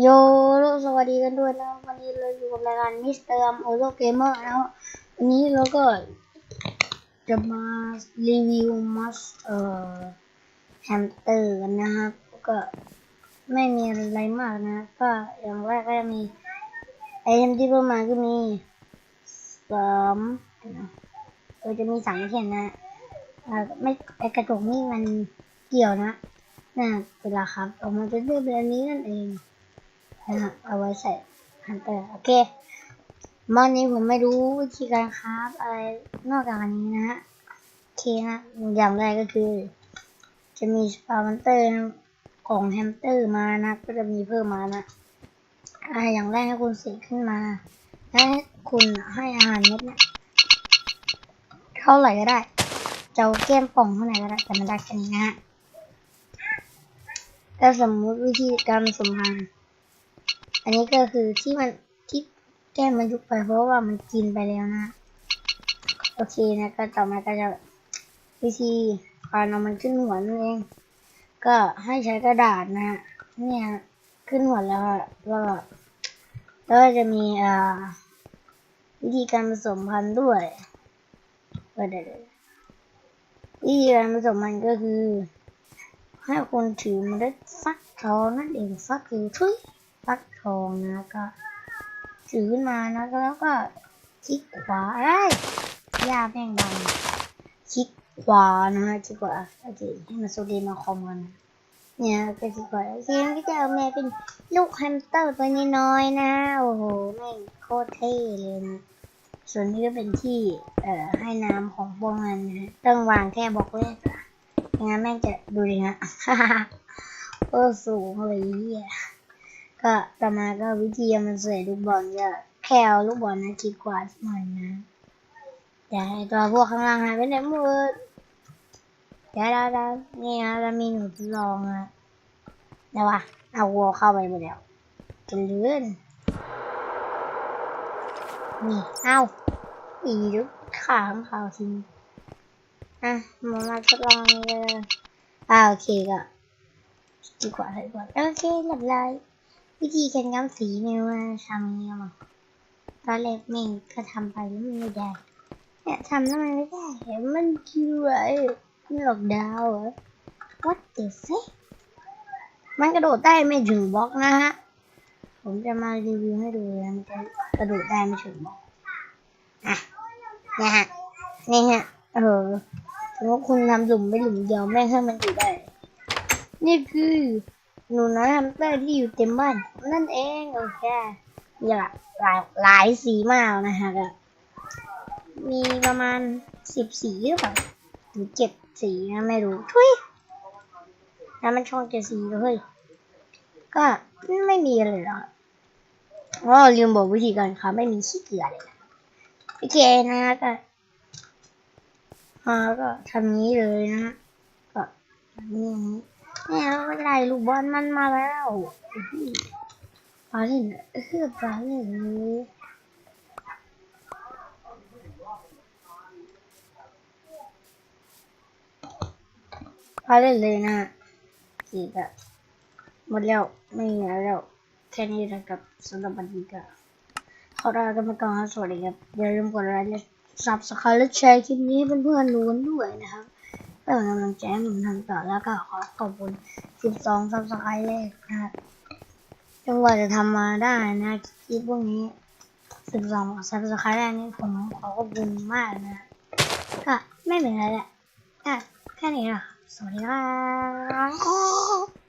โยโลสวัสดีกันด้วยนะวันนี้เราอยู่กับรายการมิสเตอร์โอโลเกมเมอร์นะวันนี้เราก็จะมารีวิวมัสเอ่อแฮมสเตอร์กันนะครับก็ไม่มีอะไรมากนะก็อย่างแรกก็จะมีไอเทมที่เพิ่มมาก็มีสามเออจะมีสามเข็มนะอ่าไม่ไอกระจกนี่มันเกี่ยวนะนะเวลาครับออกมาจะได้เป็นอันนี้นั่นเอง เอาไว้ใส่ฮันเตอร์โอเคมันนี้ผมไม่รู้วิธีการคราฟอะไรนอกจากอันนี้นะฮะโอเคนะอย่างแรกก็คือ จะมีสปาฮันเตอร์ของแฮมสเตอร์มานะ ก็จะมีเพิ่มมานะอ่าอย่างแรกให้คุณเสกขึ้นมาและให้คุณให้อาหารเม็ดเนี่ยเท่าไหร่ก็ได้จะเอาแก้มป่องเท่าไหร่ก็ได้แต่มันได้แค่นี้นะฮะถ้าสมมุติวิธีการสมพันธ์ อันนี้ก็คือที่มันที่แก้มมันยุบไปเพราะว่ามันกินไปแล้วนะ โอเคนะก็ต่อมาก็จะวิธีการเอามันขึ้นหัวนั่นเอง ก็ให้ใช้กระดาษนะเนี่ยขึ้นหัวแล้วก็แล้วก็จะมีอ่าวิธีการผสมพันธุ์ด้วยเออเดี๋ยววิธีการผสมพันธุ์ก็คือ ให้คนถือเมล็ดฟักทองนั่นเองฟักคือทุย ฟักทองนะก็ถือขึ้นมานะแล้วก็คลิกขวาได้ยาแม่งดังคลิกขวานะฮะคลิกขวาโอเคให้มันโซดีมาคอมกันเนี่ยก็คลิกขวาโอเคมันก็จะเอาแม่เป็นลูกแฮมสเตอร์ตัวน้อยๆนะโอ้โหแม่งโคตรเท่เลยนะส่วนนี้ก็เป็นที่เอ่อให้น้ำของพวกมันนะฮะต้องวางแค่บล็อกเล็กอะไงั้นแม่งจะดูดิฮะโอ้สูงเลยเหี้ย ก็ต่อมาก็วิธีมันใส่ลูกบอลก็แค่เอาลูกบอลนะคิดกว่าหน่อยนะอย่าให้ตัวพวกข้างล่างหายไปไหนหมดเดี๋ยวเราเรานี่นะเรามีหนูทดลองนะเดี๋ยววะเอาวัวเข้าไปหมดแล้วจะเลื่อนนี่เอาอีลูกขาของเขาทิ้งอะมามาทดลองเลยอ่าโอเคก็ดีกว่าเลยกว่าโอเคเรียบร้อย วิธีการย้อมสีเนี่ยว่าทำยังไงมั้งตอนแรกเมงก็ทำไปแล้วมันไม่ได้เนี่ยทำแล้วมันไม่ได้เห็นมันคืออะไรมันหลอกดาวเหรอ what the fuck มันกระโดดได้ไม่ถึงบล็อกนะฮะ ผมจะมารีวิวให้ดูนะมันจะกระโดดได้ไม่ถึงบล็อกอะเนี่ยฮะนี่ฮะเออสมมติคุณทำหลุมไปหลุมเดียวแม่งให้มันอยู่ได้ นี่คือ หนูน้อยแฮมสเตอร์ที่อยู่เต็มบ้านนั่นเองโอเคมีหลายหลายหลายสีมากนะฮะก็มีประมาณสิบสีหรือเปล่าหรือเจ็ดสีนะไม่รู้ทุยแล้วมันช่องเจ็ดสีเลยก็ไม่มีอะไรหรอกอ๋อลืมบอกวิธีการครับไม่มีขี้เกียจเลยนะโอเคนะก็อ่าก็ทำนี้เลยนะก็นี่เนี่ย ไม่เป็นไรลูกบอลมันมาแล้วปลาเล่นเออปลาเล่นเลยปาเล่นเลยนะสีก็หมดแล้วไม่มีแล้วแค่นี้นะครับสำหรับวันนี้ก็ขอลากันไปก่อนครับสวัสดีครับอย่าลืมกดไลค์และ subscribe และแชร์คลิปนี้ให้เพื่อนๆรู้กันด้วยนะครับ พื่อเป็นกำลังใจให้ผมทำต่อแล้วก็ขอขอบคุณ 12ซับสไครต์เลกนะครับจนกว่าจะทำมาได้นะคลิปพวกนี้ 12ซับสไครต์แรกนี้ผมขอขอบคุณมากนะก็ไม่เป็นไรแหละอ่แค่นี้นะสวัสดีครับ